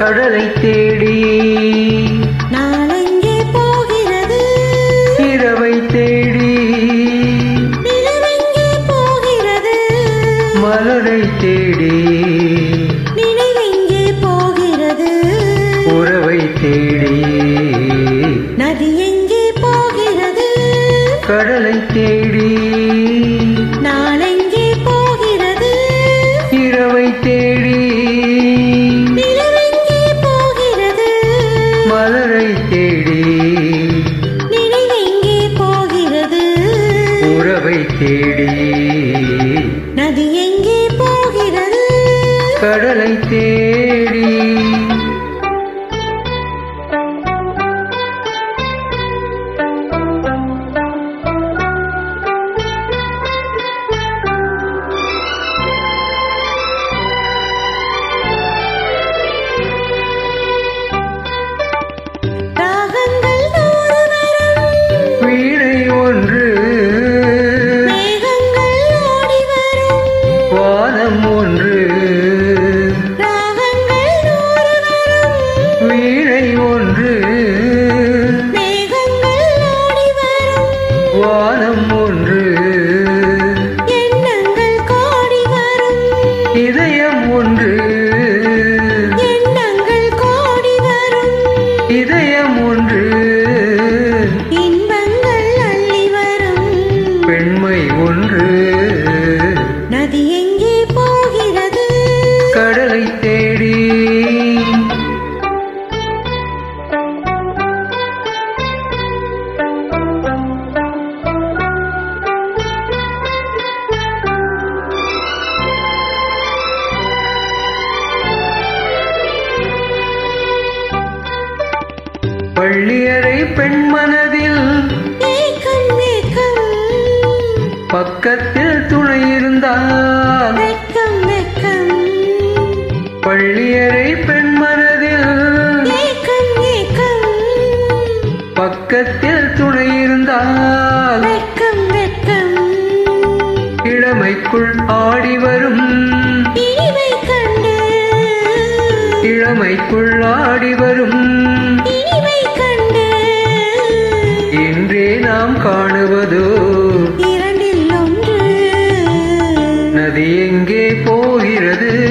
கடலை தேடி நாளெங்கே போகிறது. இரவை தேடி போகிறது. மலரை தேடி நினைவெங்கே போகிறது. உறவை தேடி நதி எங்கே போகிறது. கடலை தேடி உறவை தேடி. நதி எங்கே போகிறது? கடலை தேடி. கடலை தேடி. பள்ளியறை பெண் மனதில் ஏக்கம் ஏக்கம் பக்கத்தில் துணை இருந்தால் இளமைக்குள் ஆடி வரும். இளமைக்குள் ஆடி வரும். இன்றே நாம் காணுவதோ? இரண்டில் ஒன்று. நதி எங்கே போகிறது?